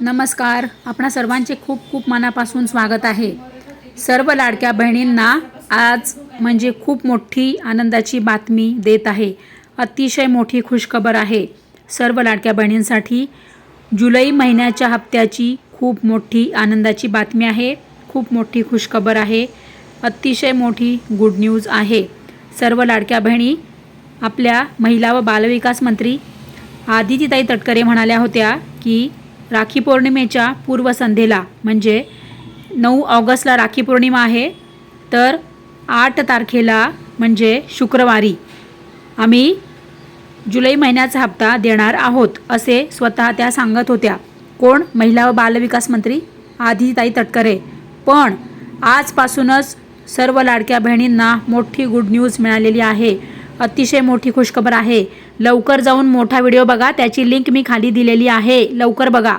नमस्कार. आपणा सर्वांचे खूप खूप मनापासून स्वागत आहे. सर्व लाडक्या बहिणींना आज म्हणजे खूप मोठी आनंदाची बातमी देत आहे. अतिशय मोठी खुशखबर आहे. सर्व लाडक्या बहिणींसाठी जुलै महिन्याच्या हप्त्याची खूप मोठी आनंदाची बातमी आहे. खूप मोठी खुशखबर आहे. अतिशय मोठी गुड न्यूज आहे. सर्व लाडक्या बहिणी आपल्या महिला व बालविकास मंत्री आदितीताई तटकरे म्हणाल्या होत्या की राखी पौर्णिमेच्या पूर्वसंध्येला म्हणजे नऊ ऑगस्टला राखी पौर्णिमा आहे तर आठ तारखेला म्हणजे शुक्रवारी. आम्ही जुलै महिन्याचा हप्ता देणार आहोत असे स्वतः त्या सांगत होत्या. कोण? महिला व बालविकास मंत्री आदिताई तटकरे. पण आजपासूनच सर्व लाडक्या बहिणींना मोठी गुड न्यूज मिळालेली आहे. अतिशय मोठी खुशखबर आहे. लवकर जाऊन मोठा व्हिडिओ बघा त्याची लिंक मी खाली दिलेली आहे. लवकर बघा.